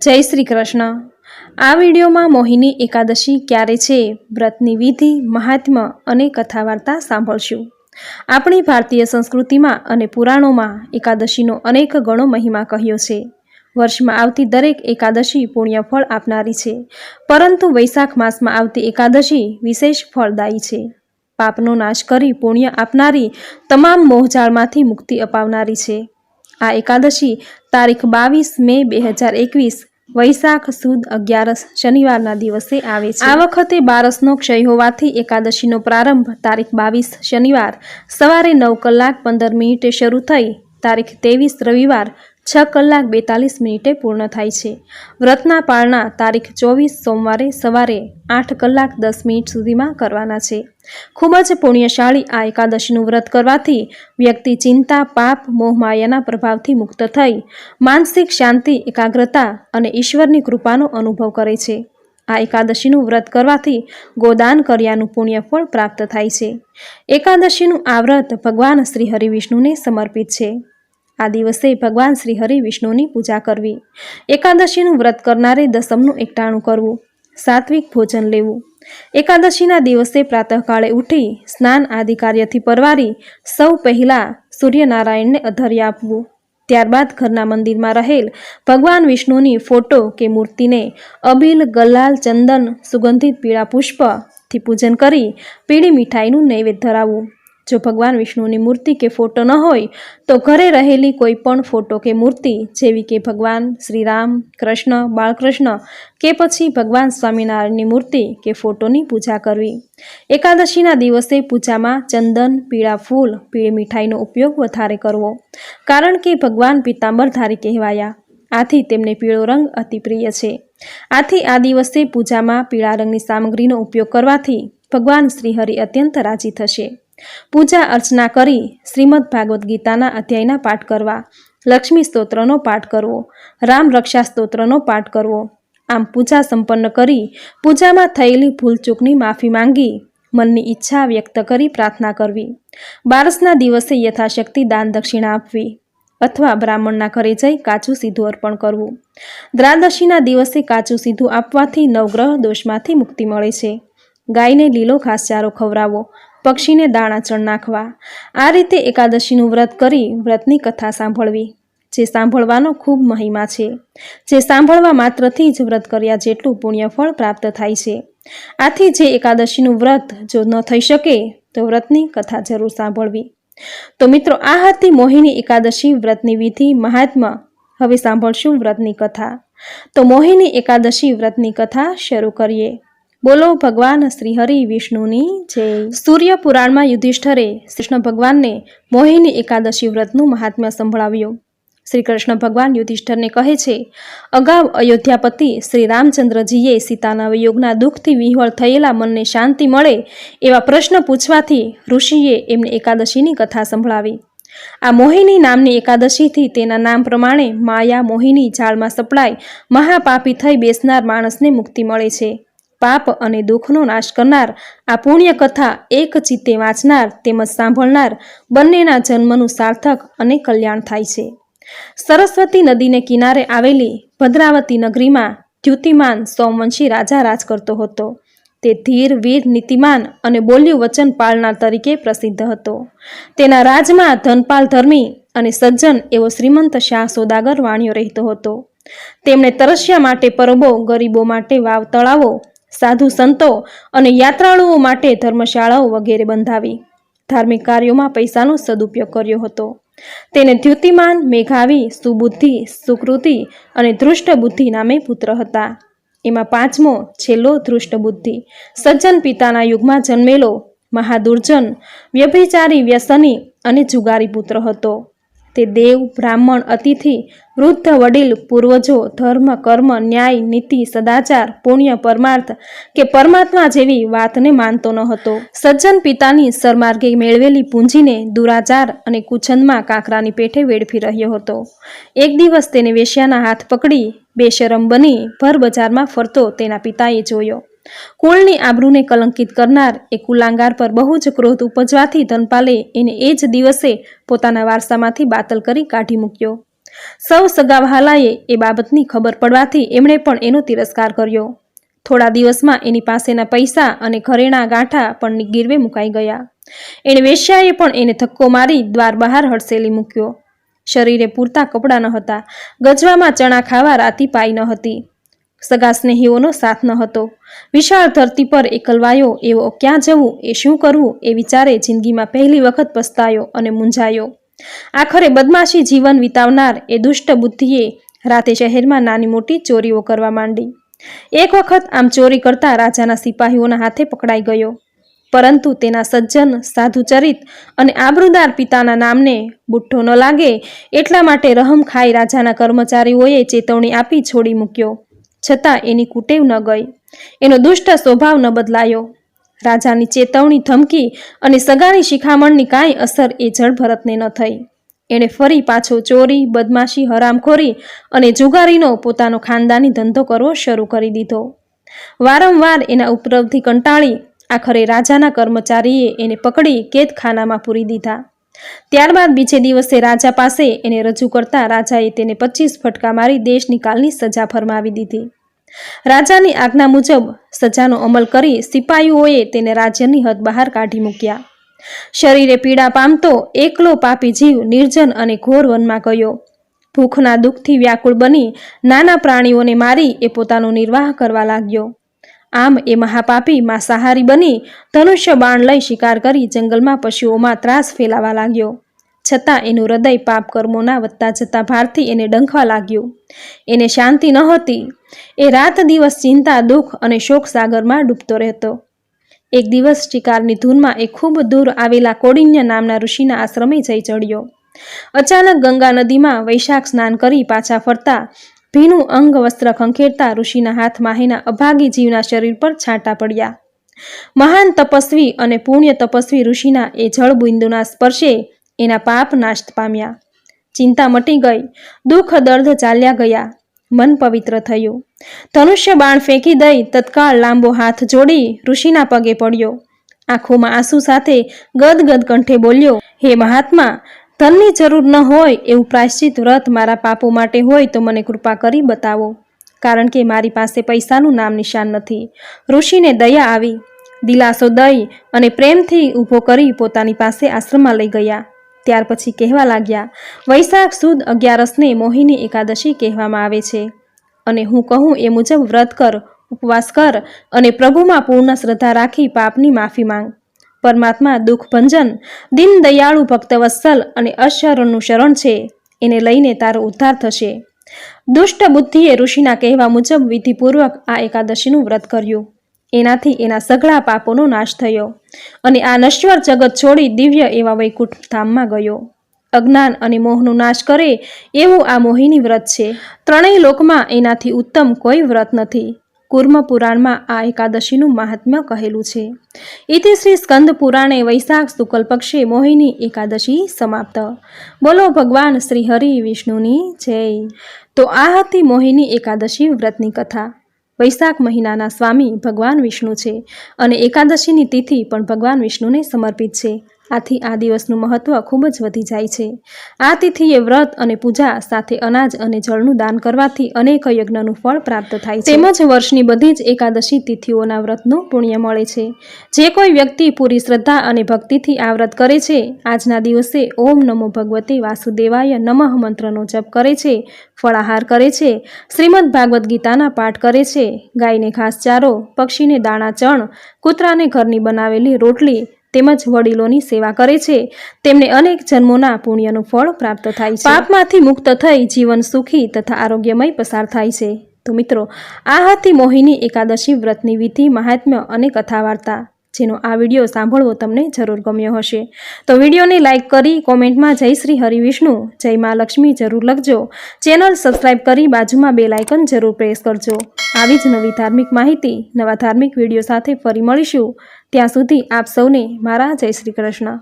જય શ્રી કૃષ્ણ. આ વિડીયોમાં મોહિની એકાદશી ક્યારે છે, વ્રતની વિધિ, મહાત્મ્ય અને કથા વાર્તા સાંભળશું. આપણી ભારતીય સંસ્કૃતિમાં અને પુરાણોમાં એકાદશીનો અનેક ગણો મહિમા કહ્યો છે. વર્ષમાં આવતી દરેક એકાદશી પુણ્ય ફળ આપનારી છે. પરંતુ વૈશાખ માસમાં આવતી એકાદશી વિશેષ ફળદાયી છે. પાપનો નાશ કરી પુણ્ય આપનારી તમામ મોહજાળમાંથી મુક્તિ અપાવનારી છે. આ એકાદશી તારીખ બાવીસ મે બે હજાર એકવીસ, વૈશાખ સુદ અગિયારસ શનિવારના દિવસે આવે છે. આ વખતે બારસનો ક્ષય હોવાથી એકાદશીનો પ્રારંભ તારીખ બાવીસ શનિવાર, સવારે નવ કલાક પંદર મિનિટે શરૂ થઈ. તારીખ ત્રેવીસ રવિવાર છ કલાક બેતાલીસ મિનિટે પૂર્ણ થાય છે. વ્રતના પાળના તારીખ ચોવીસ સોમવારે સવારે આઠ કલાક દસ મિનિટ સુધીમાં કરવાના છે. ખૂબ જ પુણ્યશાળી આ એકાદશીનું વ્રત કરવાથી વ્યક્તિ ચિંતા, પાપ મોહમાયાના પ્રભાવથી મુક્ત થઈ, માનસિક શાંતિ, એકાગ્રતા અને ઈશ્વરની કૃપાનો અનુભવ કરે છે. આ એકાદશીનું વ્રત કરવાથી ગોદાન કર્યાનું પુણ્યફળ પ્રાપ્ત થાય છે. એકાદશીનું આ વ્રત ભગવાન શ્રી હરિવિષ્ણુને સમર્પિત છે. આ દિવસે ભગવાન શ્રી હરિ વિષ્ણુની પૂજા કરવી. એકાદશીનું વ્રત કરનારે દસમનું એકટાણું કરવું. સાત્વિક ભોજન લેવું. એકાદશીના દિવસે પ્રાતઃકાળે ઉઠી સ્નાન આદિ કાર્યથી પરવારી સૌ પહેલાં સૂર્યનારાયણને અધર્ય આપવું. ત્યારબાદ ઘરના મંદિરમાં રહેલ ભગવાન વિષ્ણુની ફોટો કે મૂર્તિને અબીલ, ગલાલ, ચંદન, સુગંધિત પીળા પુષ્પથી પૂજન કરી પીળી મીઠાઈનું નૈવેદ્ય ધરાવવું. જો ભગવાન વિષ્ણુની મૂર્તિ કે ફોટો ન હોય, તો ઘરે રહેલી કોઈ પણ ફોટો કે મૂર્તિ, જેવી કે ભગવાન શ્રીરામ, કૃષ્ણ, બાળકૃષ્ણ, કે પછી ભગવાન સ્વામિનારાયણની મૂર્તિ કે ફોટોની પૂજા કરવી. એકાદશીના દિવસે પૂજામાં ચંદન, પીળા ફૂલ, પીળી મીઠાઈનો ઉપયોગ વધારે કરવો, કારણ કે ભગવાન પિત્તાંબરધારી કહેવાયા. આથી તેમને પીળો રંગ અતિ પ્રિય છે. આથી આ દિવસે પૂજામાં પીળા રંગની સામગ્રીનો ઉપયોગ કરવાથી ભગવાન શ્રીહરિ અત્યંત રાજી થશે. પૂજા અર્ચના કરી શ્રીમદ ભાગવદ્ ગીતાના અધ્યાયના પાઠ કરવા, લક્ષ્મી સ્તોત્રનો પાઠ કરવો, રામ રક્ષા સ્તોત્રનો પાઠ કરવો. આમ પૂજા સંપન્ન કરી પૂજામાં થયેલી ભૂલચૂકની માફી માંગી, મનની ઈચ્છા વ્યક્ત કરી પ્રાર્થના કરવી. બારસના દિવસે યથાશક્તિ દાન દક્ષિણા આપવી અથવા બ્રાહ્મણના ઘરે જઈ કાચું સીધું અર્પણ કરવું. દ્રાદશીના દિવસે કાચું સીધું આપવાથી નવગ્રહ દોષમાંથી મુક્તિ મળે છે. ગાયને લીલો ઘાસચારો ખવડાવો પક્ષીને દાણા ચણ નાખવા. આ રીતે એકાદશીનું વ્રત કરી વ્રતની કથા સાંભળવી, જે સાંભળવાનો ખૂબ મહિમા છે. જે સાંભળવા માત્રથી જ વ્રત કર્યા જેટલું પુણ્યફળ પ્રાપ્ત થાય છે. આથી જે એકાદશીનું વ્રત જો ન થઈ શકે, તો વ્રતની કથા જરૂર સાંભળવી. તો મિત્રો, આ હતી મોહિની એકાદશી વ્રતની વિધિ. મહાત્મા, હવે સાંભળશું વ્રતની કથા. તો મોહિની એકાદશી વ્રતની કથા શરૂ કરીએ. બોલો ભગવાન શ્રી હરિ વિષ્ણુની જય. સૂર્ય પુરાણમાં યુધિષ્ઠરે કૃષ્ણ ભગવાનને મોહિની એકાદશી વ્રતનું મહાત્મ્ય સંભળાવ્યું. શ્રી કૃષ્ણ ભગવાન યુધિષ્ઠરને કહે છે, અગાઉ અયોધ્યાપતિ શ્રી રામચંદ્રજીએ સીતાના વિયોગના દુઃખથી વિહવળ થયેલા મનને શાંતિ મળે એવા પ્રશ્ન પૂછવાથી ઋષિએ એમને એકાદશીની કથા સંભળાવી. આ મોહિની નામની એકાદશીથી તેના નામ પ્રમાણે માયા મોહિની જાળમાં સપડાય મહાપાપી થઈ બેસનાર માણસને મુક્તિ મળે છે. પાપ અને દુઃખનો નાશ કરનાર. આ પુણ્ય કથા એક ચિત્તે વાંચનાર તેમજ સાંભળનાર બંનેના જન્મનું સાર્થક અને કલ્યાણ થાય છે. સરસ્વતી નદીને કિનારે આવેલી ભદ્રાવતી નગરીમાં દ્યુતિમાન સોમવંશી રાજા રાજ કરતો હતો. તે ધીર, વીર, નીતિમાન અને બોલ્યું વચન પાળનાર તરીકે પ્રસિદ્ધ હતો. તેના રાજમાં ધનપાલ ધર્મી અને સજ્જન એવો શ્રીમંત શાહ સોદાગર વાણિયો રહેતો હતો. તેમણે તરસ્યા માટે પરબો, ગરીબો માટે વાવ તળાવો સાધુ સંતો અને યાત્રાળુઓ માટે ધર્મશાળાઓ વગેરે બંધાવી. ધાર્મિક કાર્યોમાં પૈસાનો સદુપયોગ કર્યો હતો. તેને દ્યુતિમાન મેઘાવી, સુબુદ્ધિ, સુકૃતિ અને ધૃષ્ટ બુદ્ધિ નામે પુત્ર હતા. એમાં પાંચમો, છેલ્લો ધૃષ્ટ બુદ્ધિ સજ્જન પિતાના યુગમાં જન્મેલો મહાદુર્જન, વ્યભિચારી વ્યસની અને જુગારી પુત્ર હતો. તે દેવ બ્રાહ્મણ અતિથિ, વૃદ્ધ વડીલ, પૂર્વજો, ધર્મ, કર્મ, ન્યાય, નીતિ, સદાચાર, પુણ્ય, પરમાર્થ કે પરમાત્મા જેવી વાતને માનતો ન હતો. સજ્જન પિતાની સરમાર્ગે મેળવેલી પૂંજીને દુરાચાર અને કુછંદમાં કાંકરાની પેઠે વેડફી રહ્યો હતો. એક દિવસ તેને વેશ્યાના હાથ પકડી બેશરમ બની ભર બજારમાં ફરતો તેના પિતાએ જોયો. કુળની આબરૂને કલંકિત કરનાર એ કુલાંગાર પર બહુ જ ક્રોધ ઉપજવાથી ધનપાલે એને એ જ દિવસે પોતાના વારસામાંથી બાતલ કરી કાઢી મૂક્યો. સૌ સગાવહાલાએ એ બાબતની ખબર પડવાથી એમણે પણ એનો તિરસ્કાર કર્યો. થોડા દિવસમાં એની પાસેના પૈસા અને ઘરેણા ગાંઠા પણ ગીરવે મુકાઈ ગયા. એણે વેશ્યાએ પણ એને ધક્કો મારી દ્વાર બહાર હડસેલી મૂક્યો. શરીરે પૂરતા કપડાં ન હતા ગજવામાં ચણા ખાવા રાતી પાઈ ન હતી. સગા સ્નેહીઓનો સાથ ન હતો. વિશાળ ધરતી પર એકલવાયો એવો ક્યાં જવું એ શું કરવું એ વિચારે જિંદગીમાં પહેલી વખત પસ્તાયો અને મૂંઝાયો. આખરે બદમાશી જીવન વિતાવનાર એ દુષ્ટ બુદ્ધિએ રાતે શહેરમાં નાની મોટી ચોરીઓ કરવા માંડી. એક વખત આમ ચોરી કરતા રાજાના સિપાહીઓના હાથે પકડાઈ ગયો. પરંતુ તેના સજ્જન, સાધુચરિત અને આબરૂદાર પિતાના નામને બુઠ્ઠો ન લાગે એટલા માટે રહમ ખાઈ રાજાના કર્મચારીઓએ ચેતવણી આપી છોડી મૂક્યો. છતાં એની કુટેવ ન ગઈ. એનો દુષ્ટ સ્વભાવ ન બદલાયો. રાજાની ચેતવણી ધમકી અને સગાની શિખામણની કાંઈ અસર એ જળભરતને ન થઈ. એણે ફરી પાછો ચોરી, બદમાશી, હરામખોરી અને જુગારીનો પોતાનો ખાનદાની ધંધો કરવો શરૂ કરી દીધો. વારંવાર એના ઉપદ્રવથી કંટાળી આખરે રાજાના કર્મચારીએ એને પકડી કેદખાનામાં પૂરી દીધા. ત્યારબાદ બીજે દિવસે રાજા પાસે એને રજૂ કરતા રાજાએ તેને પચીસ ફટકા મારી દેશ નિકાલની સજા ફરમાવી દીધી. રાજાની આજ્ઞા મુજબ સજાનો અમલ કરી સિપાહીઓએ તેને રાજ્યની હદ બહાર કાઢી મૂક્યા. શરીરે પીડા પામતો એકલો પાપી જીવ નિર્જન અને ઘોર વનમાં ગયો. ભૂખના દુઃખથી વ્યાકુળ બની નાના પ્રાણીઓને મારી એ પોતાનો નિર્વાહ કરવા લાગ્યો. આમ એ મહાપાપી માંસાહારી બની ધનુષ્ય બાણ લઈ શિકાર કરી જંગલમાં પશુઓમાં ત્રાસ ફેલાવા લાગ્યો. છતાં એનું હૃદય પાપ કર્મોના વધતા જતા ભારથી એને ડંખવા લાગ્યું. એને શાંતિ નહોતી એ રાત દિવસ ચિંતા, દુઃખ અને શોક સાગરમાં ડૂબતો રહેતો. એક દિવસ શિકારની ધૂનમાં એ ખૂબ દૂર આવેલા કોડિન્ય નામના ઋષિના આશ્રમે જઈ ચડ્યો. અચાનક ગંગા નદીમાં વૈશાખ સ્નાન કરી પાછા ફરતા ભીનું અંગ વસ્ત્ર ખંખેરતા ઋષિના હાથમાં એના અભાગી જીવના શરીર પર છાંટા પડ્યા. મહાન તપસ્વી અને પુણ્ય તપસ્વી ઋષિના એ જળબિંદુના સ્પર્શે એના પાપ નાશ પામ્યા. ચિંતા મટી ગઈ, દુઃખ દર્દ ચાલ્યા ગયા, મન પવિત્ર થયું. ધનુષ્ય બાણ ફેંકી દઈ તત્કાળ લાંબો હાથ જોડી ઋષિના પગે પડ્યો. આંખોમાં આંસુ સાથે ગદગદ કંઠે બોલ્યો, હે મહાત્મા ધનની જરૂર ન હોય એવું પ્રાયશ્ચિત વ્રત મારા પાપો માટે હોય તો મને કૃપા કરી બતાવો. કારણ કે મારી પાસે પૈસાનું નામ નિશાન નથી. ઋષિને દયા આવી. દિલાસો દઈ અને પ્રેમથી ઊભો કરી પોતાની પાસે આશ્રમમાં લઈ ગયા. ત્યાર પછી કહેવા લાગ્યા, વૈશાખ સુદ અગિયારસને મોહિની એકાદશી કહેવામાં આવે છે. અને હું કહું એ મુજબ વ્રત કર, ઉપવાસ કર અને પ્રભુમાં પૂર્ણ શ્રદ્ધા રાખી પાપની માફી માંગ. પરમાત્મા દુઃખભંજન દિન ભક્તવત્સલ અને અશરણનું શરણ છે, એને લઈને તારો ઉદ્ધાર થશે. દુષ્ટ બુદ્ધિએ ઋષિના કહેવા મુજબ વિધિપૂર્વક આ એકાદશીનું વ્રત કર્યું. એનાથી એના સઘળા પાપોનો નાશ થયો અને આ નશ્વર જગત છોડી દિવ્ય એવા વૈકુંઠ ધામમાં ગયો. અજ્ઞાન અને મોહનો નાશ કરે એવું આ મોહિની વ્રત છે. ત્રણેય લોકમાં એનાથી ઉત્તમ કોઈ વ્રત નથી. કુર્મ પુરાણમાં આ એકાદશીનું મહાત્મ્ય કહેલું છે. ઇતિ શ્રી સ્કંદ પુરાણે વૈશાખ શુક્લ પક્ષે મોહિની એકાદશી સમાપ્ત. બોલો ભગવાન શ્રી હરિ વિષ્ણુની જય. તો આ હતી મોહિની એકાદશી વ્રતની કથા. વૈશાખ મહિનાના સ્વામી ભગવાન વિષ્ણુ છે અને એકાદશીની તિથિ પણ ભગવાન વિષ્ણુને સમર્પિત છે. આથી આ દિવસનું મહત્વ ખૂબ જ વધી જાય છે. આ તિથિએ વ્રત અને પૂજા સાથે અનાજ અને જળનું દાન કરવાથી અનેક યજ્ઞનું ફળ પ્રાપ્ત થાય છે. તેમજ વર્ષની બધી જ એકાદશી તિથિઓના વ્રતનું પુણ્ય મળે છે. જે કોઈ વ્યક્તિ પૂરી શ્રદ્ધા અને ભક્તિથી આ વ્રત કરે છે, આજના દિવસે ઓમ નમો ભગવતે વાસુદેવાય નમઃ મંત્રનો જપ કરે છે, ફળાહાર કરે છે, શ્રીમદ ભાગવદ્ ગીતાના પાઠ કરે છે, ગાયને ઘાસચારો, પક્ષીને દાણા ચણ, કૂતરાને ઘરની બનાવેલી રોટલી તેમજ વડીલોની સેવા કરે છે. તેમને અનેક જન્મોના પુણ્યનું ફળ પ્રાપ્ત થાય છે. પાપમાંથી મુક્ત થઈ જીવન સુખી તથા આરોગ્યમય પસાર થાય છે. તો મિત્રો, આ હતી મોહિની એકાદશી વ્રતની વિધિ, મહાત્મ્ય અને કથા વાર્તા જેનો આ વીડિયો સાંભળવો તમને જરૂર ગમ્યો હશે. તો વિડીયોને લાઇક કરી કોમેન્ટમાં જય શ્રી હરિવિષ્ણુ જય મા લક્ષ્મી જરૂર લખજો. ચેનલ સબસ્ક્રાઇબ કરી બાજુમાં બે લાઇકન જરૂર પ્રેસ કરજો. આવી જ નવી ધાર્મિક માહિતી, નવા ધાર્મિક વીડિયો સાથે ફરી મળીશું. ત્યાં સુધી આપ સૌને મારા જય શ્રી કૃષ્ણ.